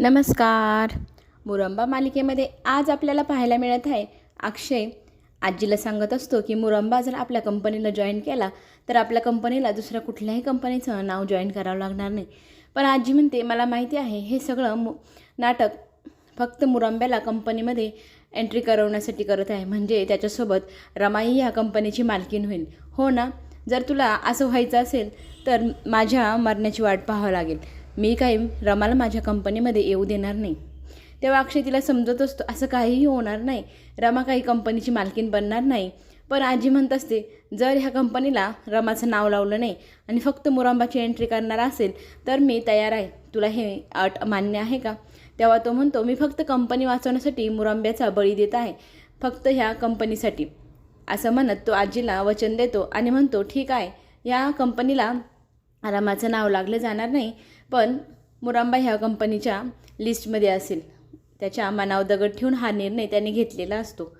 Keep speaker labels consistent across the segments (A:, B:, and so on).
A: नमस्कार. मुरंबा मालिकेमध्ये आज आपल्याला पाहायला मिळत आहे अक्षय. आजीला सांगत असतो की मुरंबा जर आपल्या कंपनीला जॉईन केला तर आपल्या कंपनीला दुसऱ्या कुठल्याही कंपनीचं नाव जॉईन करावं लागणार नाही. पण आजी म्हणते मला माहिती आहे हे सगळं मु नाटक फक्त मुरंब्याला कंपनीमध्ये एंट्री करवण्यासाठी करत आहे. म्हणजे त्याच्यासोबत रमाई ह्या कंपनीची मालकीन होईल. हो ना जर तुला असं व्हायचं असेल तर माझ्या मरण्याची वाट पाहावं लागेल. मी काही रमाला माझ्या कंपनीमध्ये येऊ देणार नाही. तेव्हा अक्षय तिला समजत असतो असं काहीही होणार नाही. रमा काही कंपनीची मालकीन बनणार नाही. पण आजी म्हणत असते जर ह्या कंपनीला रमाचं नाव लावलं नाही आणि फक्त मुरांबाची एंट्री करणार असेल तर मी तयार आहे. तुला हे अट मान्य आहे का? तेव्हा तो म्हणतो मी फक्त कंपनी वाचवण्यासाठी मुरांब्याचा बळी देत आहे. फक्त ह्या कंपनीसाठी. असं म्हणत तो आजीला वचन देतो आणि म्हणतो ठीक आहे. या कंपनीला रमाचं नाव लागलं जाणार नाही. पण मुरांबा ह्या कंपनीच्या लिस्टमध्ये असेल. त्याच्या मनावर दगड ठेवून हा निर्णय त्याने घेतलेला असतो.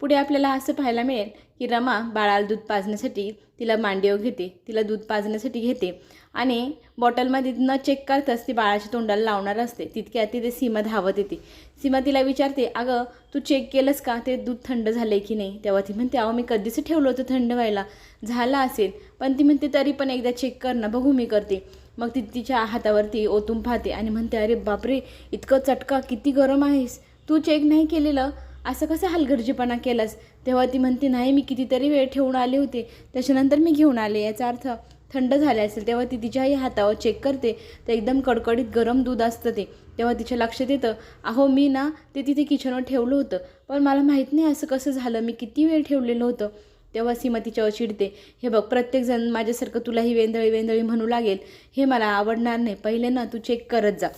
A: पुढे आपल्याला असं पाहायला मिळेल की रमा बाळाला दूध पाजण्यासाठी तिला मांडीवर घेते तिला दूध पाजण्यासाठी घेते आणि बॉटलमध्ये न चेक करताच ती बाळाच्या तोंडाला लावणार असते. तितक्या तिथे सीमा धावत येते. सीमा तिला विचारते अगं तू चेक केलंस का? ते दूध थंड झालं आहे की नाही? तेव्हा ती म्हणते अहो मी कधीच ठेवलं होतं थंड व्हायला. झालं असेल. पण ती म्हणते तरी पण एकदा चेक कर ना बघू मी करते. मग ती तिच्या हातावरती ओतून पाहते आणि म्हणते अरे बापरे इतकं चटका किती गरम आहेस? तू चेक नाही केलेलं? असं कसं हलगर्जीपणा केलास? तेव्हा ती म्हणते नाही मी कितीतरी वेळ ठेवून आले होते. त्याच्यानंतर मी घेऊन आले. याचा अर्थ थंड झाले असेल तेव्हा ती तिच्याही हातावर चेक करते. तर एकदम कडकडीत गरम दूध असतं ते. तेव्हा तिच्या लक्षात येतं अहो मी ना ते तिथे किचनवर ठेवलं होतं. पण मला माहीत नाही असं कसं झालं. मी किती वेळ ठेवलेलं होतं? तेव्हा सीमा तिच्यावर चिडते. हे बघ प्रत्येकजण माझ्यासारखं तुलाही वेंदळी वेंदळी म्हणू लागेल. हे मला आवडणार नाही. पहिले ना तू चेक करत जा.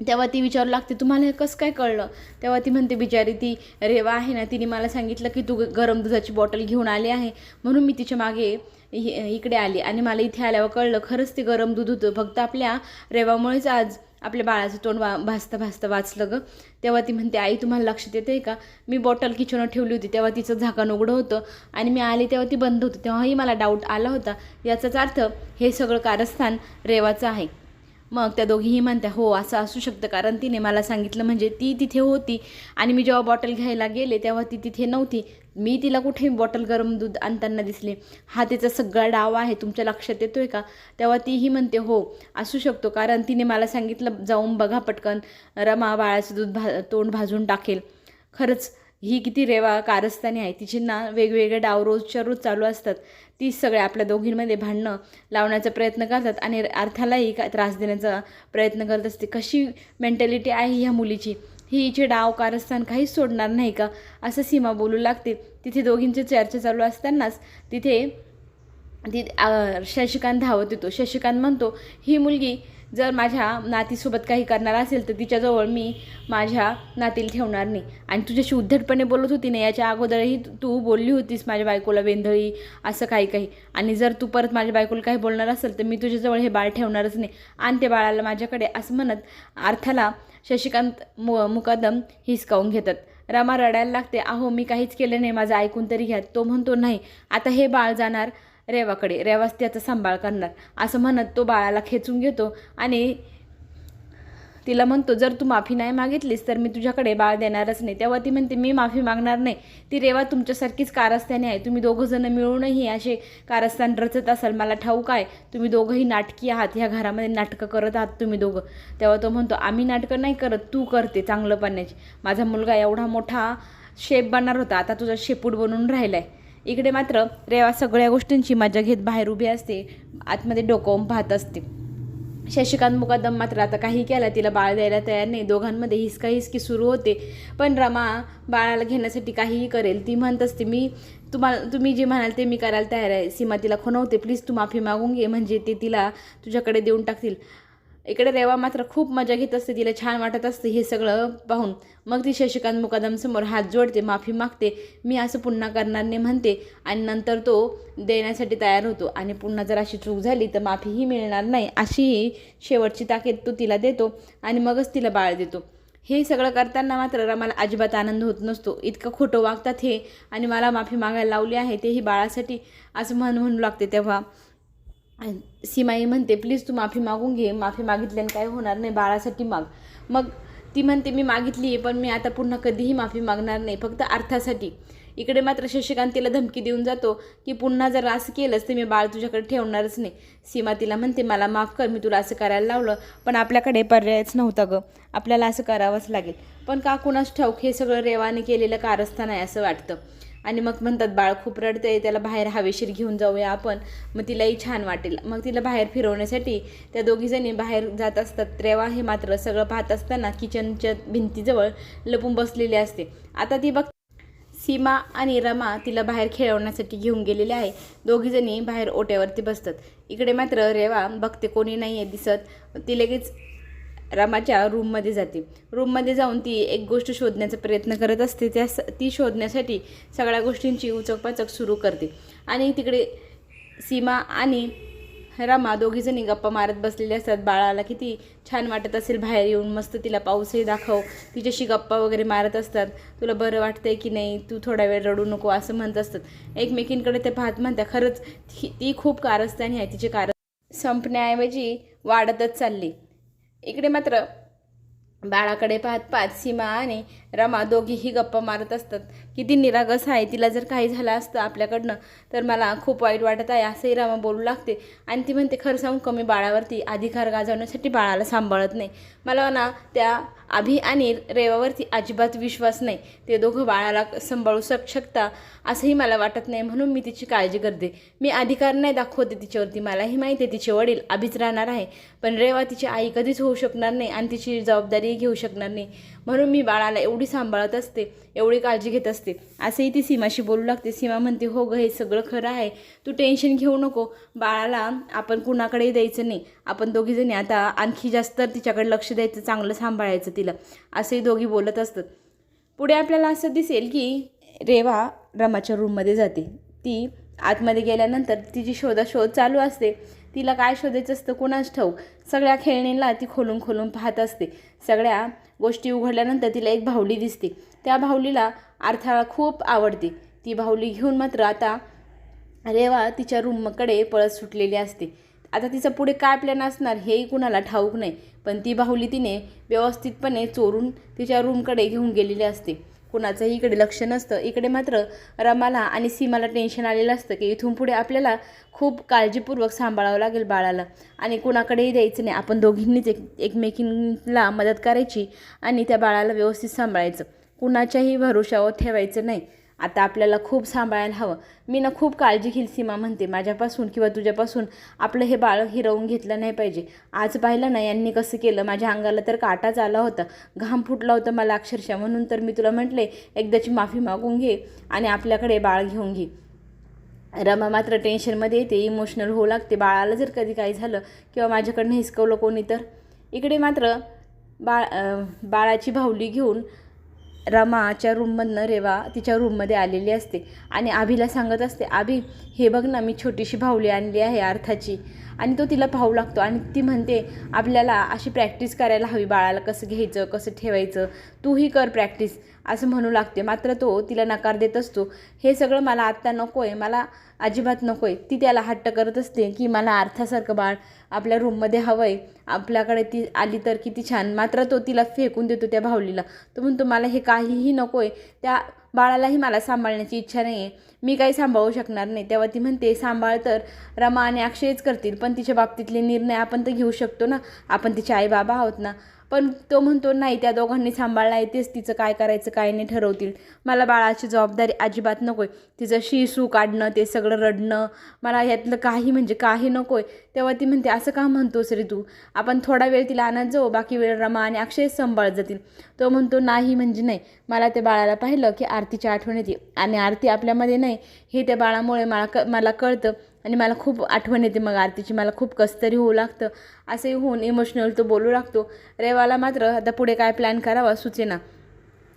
A: तेव्हा ती विचारू लागते तुम्हाला हे कसं काय कळलं? तेव्हा ती म्हणते बिचारी ती रेवा आहे ना तिने मला सांगितलं की तू गरम दुधाची बॉटल घेऊन आली आहे. म्हणून मी तिच्यामागे इकडे आली. आणि मला इथे आल्यावर कळलं खरंच ते गरम दूध होतं. फक्त आपल्या रेवामुळेच आज आपल्या बाळाचं तोंड वा भासता भासता वाचलं गं. तेव्हा ती म्हणते आई तुम्हाला लक्षात येते का? मी बॉटल किचनवर ठेवली होती. तेव्हा तिचं झाकण उघडं होतं. आणि मी आले तेव्हा ती बंद होती. तेव्हाही मला डाऊट आला होता. याचाच अर्थ हे सगळं कारस्थान रेवाचं आहे. मग त्या दोघीही म्हणत्या हो असं असू शकतं. कारण तिने मला सांगितलं म्हणजे ती तिथे होती. आणि मी जेव्हा बॉटल घ्यायला गेले तेव्हा ती तिथे नव्हती. मी तिला कुठे बॉटल गरम दूध आणताना दिसले? हा तिचा सगळा डाव आहे तुमच्या लक्षात येतोय का? तेव्हा तीही म्हणते हो असू शकतो. कारण तिने मला सांगितलं जाऊन बघा पटकन. रमा बाळाचं दूध भा तोंड भाजून टाकेल. खरंच ही किती रेवा कारस्थानी आहे. तिची ना वेगवेगळे डाव रोजच्या रोज चालू असतात. ती सगळ्या आपल्या दोघींमध्ये भांडणं लावण्याचा प्रयत्न करतात आणि अर्थालाही का त्रास देण्याचा प्रयत्न करत असते. कशी मेंटॅलिटी आहे ह्या मुलीची? ही हिचे डाव कारस्थान काहीच सोडणार नाही का? असं सीमा बोलू लागते. तिथे दोघींची चर्चा चालू असतानाच तिथे ती शशिकांत धावत येतो. शशिकांत म्हणतो ही मुलगी जर माझ्या नातीसोबत काही करणार असेल तर तिच्याजवळ मी माझ्या नातीला ठेवणार नाही. आणि तुझ्याशी उद्धटपणे बोलत होती ना याच्या अगोदरही तू- तू बोलली होतीस माझ्या बायकोला वेंधळी असं काही काही. आणि जर तू परत माझ्या बायकोला काही बोलणार असेल तर मी तुझ्याजवळ हे बाळ ठेवणारच नाही. आणि ते बाळाला माझ्याकडे असं म्हणत अर्थाला शशिकांत मु मुकादम हिसकावून घेतात. रमा रडायला लागते अहो मी काहीच केलं नाही माझं ऐकून तरी घ्या. तो म्हणतो नाही आता हे बाळ जाणार रेवाकडे रेवाच त्याचा सांभाळ करणार. असं म्हणत तो बाळाला खेचून घेतो आणि तिला म्हणतो जर तू माफी नाही मागितलीस तर मी तुझ्याकडे बाळ देणारच नाही. तेव्हा ती म्हणते मी माफी मागणार नाही. ती रेवा तुमच्यासारखीच कारस्थानी आहे. तुम्ही दोघंजणं मिळूनही असे कारस्थान रचत असाल. मला ठाऊक आहे तुम्ही दोघंही नाटकी आहात. ह्या घरामध्ये नाटकं करत आहात तुम्ही दोघं. तेव्हा तो म्हणतो आम्ही नाटकं नाही करत तू करते चांगलं पाण्याची. माझा मुलगा एवढा मोठा शेप बनणार होता. आता तुझा शेपूट बनून राहिला आहे इकडे मात्र रेवा सगळ्या गोष्टींची मजा घेत बाहेर उभी असते. आतमध्ये डोकवून पाहत असते. शशिकांत मुकादम मात्र आता काही केला तिला बाळ द्यायला तयार नाही. दोघांमध्ये हिसका हिसकी सुरू होते. पण रमा बाळाला घेण्यासाठी काहीही करेल ती म्हणत असते मी तुम्हाला तुम्ही जे म्हणाल ते मी करायला तयार आहे. सीमा तिला खुणवते. प्लीज तू माफी मागून घे. म्हणजे ते तिला तुझ्याकडे देऊन टाकतील. इकडे रेवा मात्र खूप मजा घेत असते तिला छान वाटत असते हे सगळं पाहून. मग ती शशिकांत मुकादमसमोर हात जोडते माफी मागते. मी असं पुन्हा करणार नाही म्हणते आणि नंतर तो देण्यासाठी तयार होतो. आणि पुन्हा जर अशी चूक झाली तर माफीही मिळणार नाही अशीही शेवटची ताकीद तो तिला देतो आणि मगच तिला बाळ देतो. हे सगळं करताना मात्र रमाला अजिबात आनंद होत नसतो. इतकं खोटं वागतात हे आणि मला माफी मागायला लावली आहे तेही बाळासाठी असं म्हण म्हणू लागते तेव्हा. सीमाई म्हणते प्लीज तू माफी मागून घे माफी मागितल्याने काय होणार नाही बाळासाठी माग. मग ती म्हणते मी मागितली आहे पण मी आता पुन्हा कधीही माफी मागणार नाही फक्त अर्थासाठी. इकडे मात्र शशिकांत तिला धमकी देऊन जातो की पुन्हा जर असं केलंच तर मी बाळ तुझ्याकडे ठेवणारच नाही. सीमा तिला म्हणते मला माफ कर मी तुला असं करायला लावलं पण आपल्याकडे पर्यायच नव्हता गं. आपल्याला असं करावंच लागेल. पण का कुणास ठाऊक हे सगळं रेवाने केलेलं कारस्थान आहे असं वाटतं. आणि मग म्हणतात बाळ खूप रडते त्याला बाहेर हवेशीर घेऊन जाऊया आपण. मग तिलाही छान वाटेल. मग तिला बाहेर फिरवण्यासाठी त्या दोघीजणी बाहेर जात असतात. रेवा हे मात्र सगळं पाहत असताना किचनच्या भिंतीजवळ लपून बसलेली असते. आता ती बघ सीमा आणि रमा तिला बाहेर खेळवण्यासाठी घेऊन गेलेले आहे. दोघीजणी बाहेर ओट्यावरती बसतात. इकडे मात्र रेवा बघते कोणी नाही आहे दिसत. ती लगेच रमाच्या रूममध्ये जाते. रूममध्ये जाऊन ती एक गोष्ट शोधण्याचा प्रयत्न करत असते. त्या ती शोधण्यासाठी सगळ्या गोष्टींची उचकपाचक सुरू करते. आणि तिकडे सीमा आणि रमा दोघीजणी गप्पा मारत बसलेले असतात. बाळाला किती छान वाटत असेल बाहेर येऊन. मस्त तिला पाऊसही दाखव. तिच्याशी गप्पा वगैरे मारत असतात. तुला बरं वाटतंय की नाही? तू थोडा वेळ रडू नको असं म्हणत असतात. एकमेकींकडे ते पाहत म्हणत्या खरंच ती ती खूप कारस्थानी आहे. तिचे कार संपण्याऐवजी वाढतच चालली. इकडे मात्र बाळाकडे पाहत पाहत सीमा आणि रमा दोघीही गप्पा मारत असतात. किती निरागस आहे तिला जर काही झालं असतं आपल्याकडनं तर मला खूप वाईट वाटत आहे असंही रमा बोलू लागते. आणि ती म्हणते खरं सांगू कमी बाळावरती अधिकार गाजवण्यासाठी बाळाला सांभाळत नाही. मला ना त्या अभि आणि रेवावरती अजिबात विश्वास नाही. ते दोघं बाळाला सांभाळू शक शकता असंही मला वाटत नाही म्हणून मी तिची काळजी करते. मी अधिकार नाही दाखवते तिच्यावरती. मलाही माहिती आहे तिचे वडील अभिच राहणार आहे. पण रेवा तिची आई कधीच होऊ शकणार नाही आणि तिची जबाबदारी घेऊ शकणार नाही. म्हणून मी बाळाला एवढी सांभाळत असते एवढी काळजी घेत असते. असंही ती सीमाशी बोलू लागते. सीमा म्हणते हो गं हे सगळं खरं आहे. तू टेन्शन घेऊ नको. बाळाला आपण कुणाकडेही द्यायचं नाही. आपण दोघीजणी आता आणखी जास्त तिच्याकडे लक्ष द्यायचं चांगलं सांभाळायचं तिला. असंही दोघी बोलत असतात. पुढे आपल्याला असं दिसेल की रेवा रमाच्या रूममध्ये जाते. ती आतमध्ये गेल्यानंतर तिची शोधाशोध चालू असते. तिला काय शोधायचं असतं कोणाच ठाऊक. सगळ्या खेळणीला ती खोलून खोलून पाहत असते. सगळ्या गोष्टी उघडल्यानंतर तिला एक भावली दिसते. त्या भावलीला अर्थाला खूप आवडते. ती भावली घेऊन मात्र आता रेवा तिच्या रूमकडे पळत सुटलेली असते. आता तिचं पुढे काय प्लॅन असणार हेही कुणाला ठाऊक नाही. पण ती बाहुली तिने व्यवस्थितपणे चोरून तिच्या रूमकडे घेऊन गेलेली असते. कुणाचंही इकडे लक्ष नसतं. इकडे मात्र रमाला आणि सीमाला टेन्शन आलेलं असतं की इथून पुढे आपल्याला खूप काळजीपूर्वक सांभाळावं लागेल बाळाला. आणि कुणाकडेही द्यायचं नाही. आपण दोघींनीच एक एकमेकींना मदत करायची आणि त्या बाळाला व्यवस्थित सांभाळायचं. कुणाच्याही भरोशावर ठेवायचं नाही. आता आपल्याला खूप सांभाळायला हवं. मी ना खूप काळजी घेईल सीमा म्हणते. माझ्यापासून किंवा तुझ्यापासून आपलं हे बाळ हिरवून घेतलं नाही पाहिजे. आज पाहिलं ना यांनी कसं केलं. माझ्या अंगाला तर काटाच आला होता. घाम फुटला होता मला अक्षरशः. म्हणून तर मी तुला म्हटले एकदाची माफी मागून घे आणि आपल्याकडे बाळ घेऊन घे. रमा मात्र टेन्शनमध्ये येते. इमोशनल होऊ लागते. बाळाला जर कधी काही झालं किंवा माझ्याकडनं हिसकवलं कोणी तर. इकडे मात्र बाळ बाळाची भावली घेऊन रमाच्या रूममधनं रेवा तिच्या रूममध्ये आलेली असते. आणि आभीला सांगत असते आभी हे बघ ना मी छोटीशी भावली आणली आहे अर्थाची. आणि तो तिला पाहू लागतो आणि ती म्हणते आपल्याला अशी प्रॅक्टिस करायला हवी बाळाला कसं घ्यायचं कसं ठेवायचं? तूही कर प्रॅक्टिस असं म्हणू लागते. मात्र तो तिला नकार देत असतो. हे सगळं मला आत्ता नको आहे मला अजिबात नको आहे ती त्याला हट्ट करत असते की मला अर्थासारखं बाळ आपल्या रूममध्ये हवं आहे आपल्याकडे ती आली तर किती छान. मात्र तो तिला फेकून देतो त्या भावलीला तो म्हणतो मला हे काहीही नको आहे त्या बाळालाही मला सांभाळण्याची इच्छा नाही आहे मी काही सांभाळू शकणार नाही. तेव्हा ती म्हणते सांभाळ तर. रमा आणि अक्षयच करतील पण तिच्या बाबतीतले निर्णय आपण तर घेऊ शकतो ना. आपण तिचे आई बाबा आहोत ना. पण तो म्हणतो नाही त्या दोघांनी सांभाळला आहे तेच तिचं काय करायचं काय नाही ठरवतील. मला बाळाची जबाबदारी अजिबात नको आहे तिचं शिसू काढणं ते सगळं रडणं मला यातलं काही म्हणजे काही नको आहे तेव्हा ती म्हणते असं का म्हणतोस रे तू? आपण थोडा वेळ तिला आणत जाऊ बाकी वेळ रमा आणि अक्षय सांभाळ जातील. तो म्हणतो नाही म्हणजे नाही. मला त्या बाळाला पाहिलं की आरतीची आठवण येते आणि आरती आपल्यामध्ये नाही. हे त्या बाळामुळे मला क मला कळतं आणि मला खूप आठवण येते मग आरतीची. मला खूप कसतरी होऊ लागतं. असंही होऊन इमोशनल तो बोलू लागतो. रेवाला मात्र आता पुढे काय प्लॅन करावा सुचेना.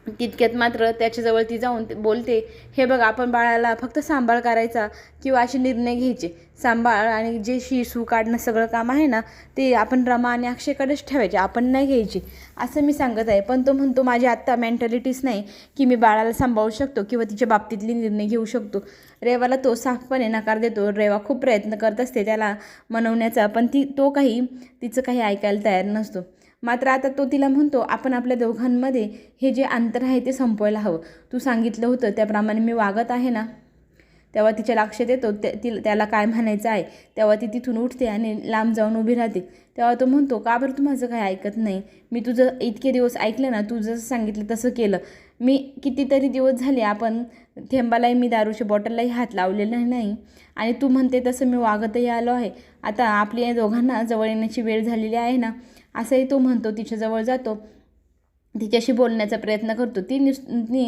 A: तितक्यात मात्र त्याच्याजवळ ती जाऊन बोलते हे बघ आपण बाळाला फक्त सांभाळ करायचा किंवा असे निर्णय घ्यायचे. सांभाळ आणि जे शिशू काढणं सगळं काम आहे ना ते आपण रमा आणि अक्षयकडेच ठेवायचे आपण नाही घ्यायचे. असं मी सांगत आहे. पण तो म्हणतो माझी आत्ता मेंटॅलिटीच नाही की मी बाळाला सांभाळू शकतो किंवा तिच्या बाबतीतली निर्णय घेऊ शकतो. रेवाला तो साफपणे नकार देतो. रेवा खूप प्रयत्न करत असते त्याला मनवण्याचा पण ती तो काही तिचं काही ऐकायला तयार नसतो. मात्र आता तो तिला म्हणतो आपण आपल्या दोघांमध्ये हे जे अंतर आहे ते संपवायला हवं. तू सांगितलं होतं त्याप्रमाणे मी वागत आहे ना? तेव्हा तिच्या लक्षात येतो त्या ती त्याला काय म्हणायचं आहे? तेव्हा ती तिथून उठते आणि लांब जाऊन उभी राहते. तेव्हा तो म्हणतो का बरं तू माझं काय ऐकत नाही? मी तुझं इतके दिवस ऐकलं ना तू जसं सांगितलं तसं केलं. मी कितीतरी दिवस झाले आपण थेंबालाही मी दारूच्या बॉटललाही हात लावलेला नाही आणि तू म्हणते तसं मी वागतही आलो आहे. आता आपली या दोघांना जवळ येण्याची वेळ झालेली आहे ना. असंही तो म्हणतो तिच्याजवळ जातो. तिच्याशी बोलण्याचा प्रयत्न करतो. ती नुस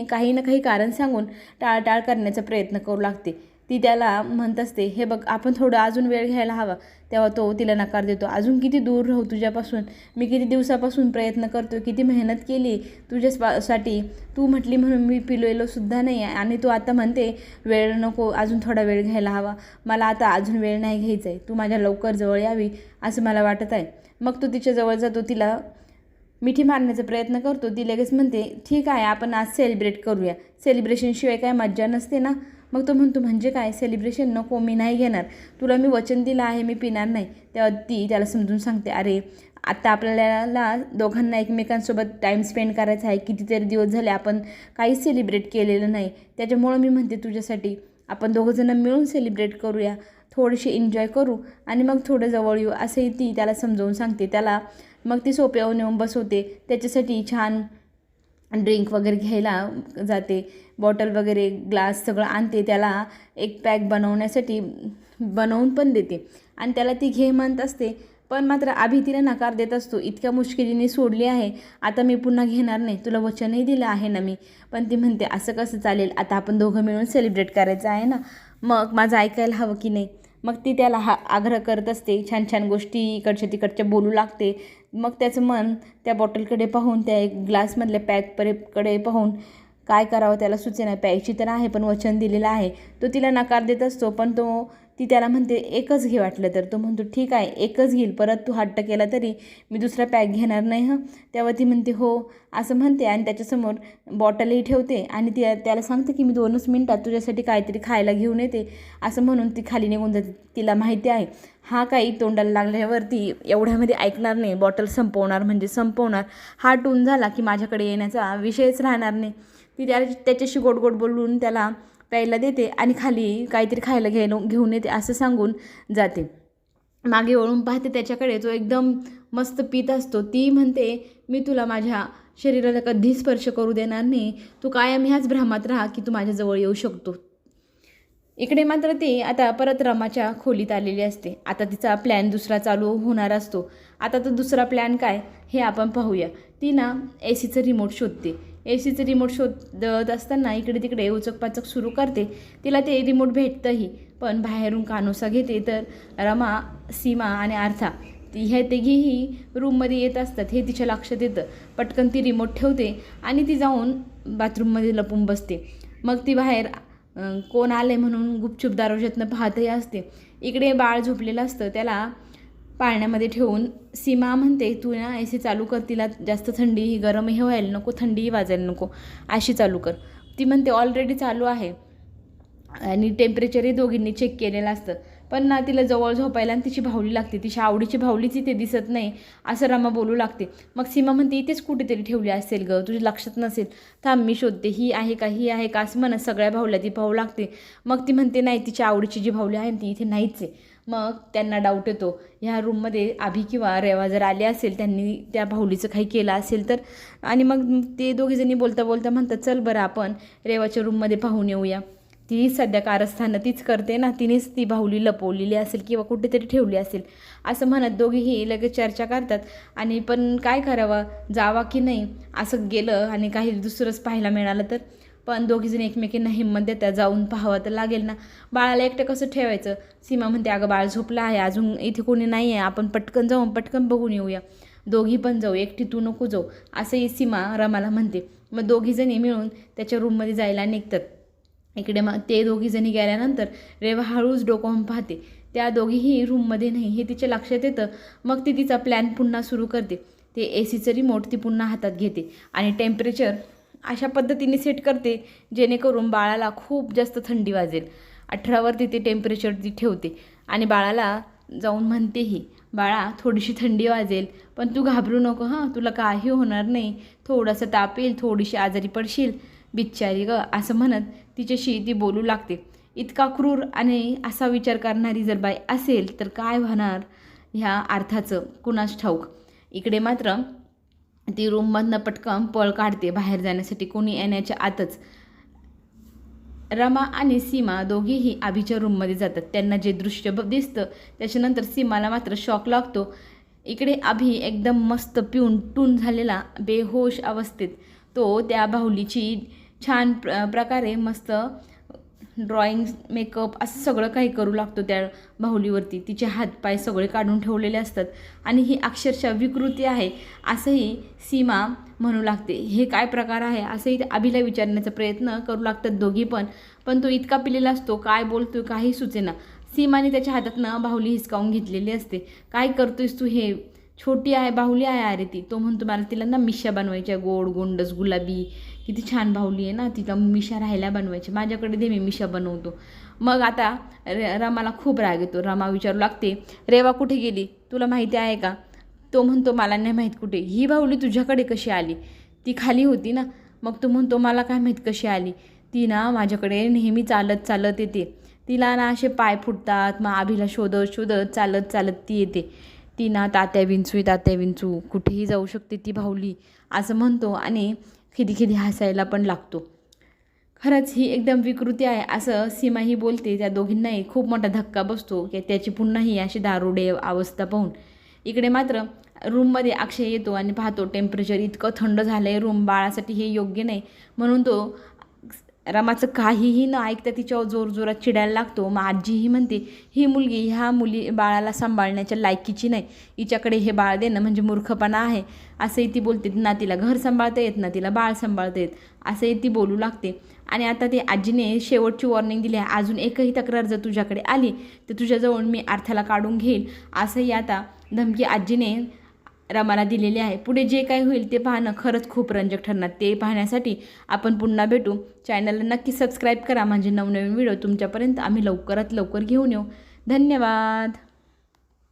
A: काही ना काही कारण सांगून टाळटाळ करण्याचा प्रयत्न करू लागते. ती त्याला म्हणत असते हे बघ आपण थोडं अजून वेळ घ्यायला हवा. तेव्हा तो तिला नकार देतो. अजून किती दूर राहू तुझ्यापासून? मी किती दिवसापासून प्रयत्न करतो किती मेहनत केली तुझ्यासाठी तू म्हटली म्हणून मी पिलोयलोसुद्धा नाही आहे आणि तू आता म्हणते वेळ नको अजून थोडा वेळ घ्यायला हवा. मला आता अजून वेळ नाही घ्यायचा आहे तू माझ्या लवकर जवळ यावी असं मला वाटत आहे. मग तो तिच्याजवळ जातो तिला मिठी मारण्याचा प्रयत्न करतो. ती लगेच म्हणते ठीक आहे आपण आज सेलिब्रेट करूया. सेलिब्रेशनशिवाय काय मज्जा नसते ना? मग तो म्हणतो म्हणजे काय? सेलिब्रेशन नको मी नाही घेणार. तुला मी वचन दिलं आहे मी पिणार नाही. तेव्हा ती त्याला समजून सांगते अरे आत्ता आपल्याला दोघांना एकमेकांसोबत टाईम स्पेंड करायचा आहे. कितीतरी दिवस झाले आपण काहीच सेलिब्रेट केलेलं नाही. त्याच्यामुळं मी म्हणते तुझ्यासाठी आपण दोघंजणं मिळून सेलिब्रेट करूया. थोडीशी एन्जॉय करू आणि मग थोडं जवळ येऊ. असंही ती त्याला समजावून सांगते. त्याला मग ती सोप्यावर नेऊन बसवते. त्याच्यासाठी छान ड्रिंक वगैरे घ्यायला जाते. बॉटल वगैरे ग्लास सगळं आणते. त्याला एक पॅक बनवण्यासाठी बनवून पण देते. आणि त्याला ती घे म्हणत असते. पण मात्र आभी तिला नकार देत असतो. इतक्या मुश्किलीने सोडली आहे. आता मी पुन्हा घेणार नाही. तुला वचनही दिलं आहे ना मी? पण ती म्हणते असं कसं चालेल? आता आपण दोघं मिळून सेलिब्रेट करायचं आहे ना? मग माझं ऐकायला हवं की नाही? मग ती त्याला हा आग्रह करत असते. छान छान गोष्टी इकडच्या तिकडच्या बोलू लागते. मग त्याचं मन त्या बॉटलकडे पाहून त्या एक ग्लासमधल्या पॅकपरेकडे पाहून काय करावं त्याला सुचेना प्यायची तर आहे पण वचन दिलेलं आहे. तो तिला नकार देत असतो पण तो ती त्याला म्हणते एकच घे वाटलं तर. तो म्हणतो ठीक आहे एकच घेईल. परत तू हट्ट केला तरी मी दुसरा पॅक घेणार नाही हं. तेव्हा ती म्हणते हो. असं म्हणते आणि त्याच्यासमोर बॉटलही ठेवते आणि ती त्याला सांगते की मी दोनच मिनटात तुझ्यासाठी काहीतरी खायला घेऊन येते. असं म्हणून ती खाली निघून जाते. तिला माहिती आहे हा काही तोंडाला लागल्यावरती एवढ्यामध्ये ऐकणार नाही. बॉटल संपवणार म्हणजे संपवणार. हा टून झाला की माझ्याकडे येण्याचा विषयच राहणार नाही. ती त्या त्याच्याशी गोड गोड बोलून त्याला प्यायला देते आणि खाली काहीतरी खायला घेणं घेऊन येते असं सांगून जाते. मागे वळून पाहते त्याच्याकडे जो एकदम मस्त पीत असतो ती म्हणते मी तुला माझ्या शरीराला कधी स्पर्श करू देणार नाही. तू कायम ह्याच भ्रमात राहा की तू माझ्याजवळ येऊ शकतो. इकडे मात्र ती आता परत रमाच्या खोलीत आलेली असते. आता तिचा प्लॅन दुसरा चालू होणार असतो. आता तो दुसरा प्लॅन काय? हे आपण पाहूया. ती ना ए सीचं रिमोट शोधते. ए सीचं रिमोट शोधत असताना इकडे तिकडे उचकपाचक सुरू करते. तिला ते रिमोट भेटतंही पण बाहेरून कानोसा घेते तर रमा सीमा आणि आर्था ती ह्या तिघीही रूममध्ये येत असतात हे तिच्या लक्षात येतं. पटकन ती रिमोट ठेवते आणि ती जाऊन बाथरूममध्ये लपून बसते. मग ती बाहेर कोण आले म्हणून गुपचूप दारोज्यातनं पाहतही असते. इकडे बाळ झोपलेलं असतं त्याला पाळण्यामध्ये ठेवून सीमा म्हणते तू ना ए सी चालू कर तिला जास्त थंडी ही गरमही व्हायला नको थंडीही वाजायला नको अशी चालू कर. ती म्हणते ऑलरेडी चालू आहे. आणि टेम्परेचरही दोघींनी चेक केलेलं असतं. पण ना तिला जवळ झोपायला आणि तिची भावली लागते. तिच्या आवडीची भावलीच इथे दिसत नाही असं रमा बोलू लागते. मग सीमा म्हणते इथेच कुठेतरी ठेवली असेल ग तुझ्या लक्षात नसेल. थांब मी शोधते. ही आहे का ही आहे का असं म्हणत सगळ्या भावल्या ती भाऊ लागते. मग ती म्हणते नाही तिच्या आवडीची जी भावली आहे ती इथे नाहीच आहे. मग त्यांना डाऊट येतो. ह्या रूममध्ये आभी किंवा रेवा जर आले असेल त्यांनी त्या भाऊलीचं काही केलं असेल तर. आणि मग ते दोघीजणी बोलता बोलता म्हणतात चल बरं आपण रेवाच्या रूममध्ये पाहून येऊया. ती सध्या कारस्थानं तीच करते ना तिनेच ती भाऊली लपवलेली असेल किंवा कुठेतरी ठेवली असेल. असं म्हणत दोघीही लगेच चर्चा करतात. आणि पण काय करावं जावा की नाही असं गेलं आणि काही दुसरंच पाहायला मिळालं तर? पण दोघीजणी एकमेकींना हिंमत देता जाऊन पाहावं तर लागेल ना. बाळाला एकटं कसं ठेवायचं? सीमा म्हणते अगं बाळ झोपलं आहे अजून इथे कोणी नाही आहे आपण पटकन जाऊन पटकन बघून येऊया. दोघी पण जाऊ एकटी तू नको जाऊ. असंही सीमा रमाला म्हणते. मग दोघीजणी मिळून त्याच्या रूममध्ये जायला निघतात. इकडे मग ते दोघीजणी गेल्यानंतर रेवा हळूच डोकावून पाहते. त्या दोघीही रूममध्ये नाही हे तिच्या लक्षात येतं. मग ती तिचा प्लॅन पुन्हा सुरू करते. ते ए सीचं रिमोट ती पुन्हा हातात घेते. आणि टेम्परेचर अशा पद्धतीने सेट करते जेणेकरून बाळाला खूप जास्त थंडी वाजेल. अठरावरती ते टेम्परेचर ती ठेवते. आणि बाळाला जाऊन म्हणतेही बाळा थोडीशी थंडी वाजेल पण तू घाबरू नको हां तुला काही होणार नाही. थोडंसं ताप येईल थोडीशी आजारी पडशील. बिच्चारी ग असं म्हणत तिच्याशी ती बोलू लागते. इतका क्रूर आणि असा विचार करणारी जर बाई असेल तर काय होणार? ह्या अर्थाचं कुणास ठाऊक. इकडे मात्र ती रूममधनं पटकन पळ काढते बाहेर जाण्यासाठी. कोणी येण्याच्या आतच. रमा आणि सीमा दोघीही आभीच्या रूममध्ये जातात. त्यांना जे दृश्य ब- दिसतं त्याच्यानंतर सीमाला मात्र शॉक लागतो. इकडे आभी एकदम मस्त पिऊन टून झालेला बेहोश अवस्थेत. तो त्या बाहुलीची छान प्र प्रकारे मस्त ड्रॉइंग मेकअप असं सगळं काही करू लागतो त्या बाहुलीवरती. तिचे हातपाय सगळे काढून ठेवलेले असतात. आणि ही अक्षरशः विकृती आहे. असंही सीमा म्हणू लागते. हे काय प्रकार आहे? असंही अभिला विचारण्याचा प्रयत्न करू लागतात दोघी पण. पण तो इतका पिलेला असतो. काय बोलतोय काही सुचेना. सीमाने त्याच्या हातातनं बाहुली हिसकावून घेतलेली असते. काय करतोयस तू हे? छोटी आहे बाहुली आहे अरे ती. तो म्हणतो मला तिला ना मिश्या बनवायच्या गोड गोंडस गुलाबी किती छान भाऊली आहे ना तिला मिशा राहायला बनवायची. माझ्याकडे दे मी मिशा बनवतो. मग आता रे रमाला खूप राग येतो. रमा विचारू लागते रेवा कुठे गेली? तुला माहिती आहे का? तो म्हणतो मला नाही माहीत कुठे. ही भाऊली तुझ्याकडे कशी आली? ती खाली होती ना. मग तो म्हणतो मला काय माहीत कशी आली? ती ना माझ्याकडे नेहमी चालत चालत येते. तिला ना असे पाय फुटतात मग आभीला शोधत शोधत चालत चालत ती येते. ती ना तात्या विंचू तात्या विंचू कुठेही जाऊ शकते ती भावली असं म्हणतो आणि खिदी खिदी हसायला पण लागतो. खरंच ही एकदम विकृती आहे असं सीमाही बोलते. त्या दोघींनाही खूप मोठा धक्का बसतो की त्याची पुन्हाही अशी दारुडे अवस्था पाहून. इकडे मात्र रूममध्ये अक्षय येतो आणि पाहतो टेम्परेचर इतकं थंड झालं आहे रूम बाळासाठी हे योग्य नाही. म्हणून तो रमाचं काहीही न ऐकता तिच्यावर जोरजोरात चिडायला लागतो. मग आजीही म्हणते ही मुलगी ह्या मुली बाळाला सांभाळण्याच्या लायकीची नाही. हिच्याकडे हे बाळ देणं म्हणजे मूर्खपणा आहे. असंही ती बोलते. ना तिला घर सांभाळता येत ना तिला बाळ सांभाळता येत. असंही ती बोलू लागते. आणि आता ते आजीने शेवटची वॉर्निंग दिली आहे. अजून एकही तक्रार जर तुझ्याकडे आली तर तुझ्याजवळ मी अर्थाला काढून घेईल. असंही आता धमकी आजीने रमाला दिलेली आहे. पुढे जे काही होईल ते पाहणं खरंच खूप रंजक ठरणार. ते पाहण्यासाठी आपण पुन्हा भेटू. चॅनलला नक्की सबस्क्राईब करा. म्हणजे नवनवीन व्हिडिओ तुमच्यापर्यंत आम्ही लवकरात लवकर घेऊन येऊ. धन्यवाद.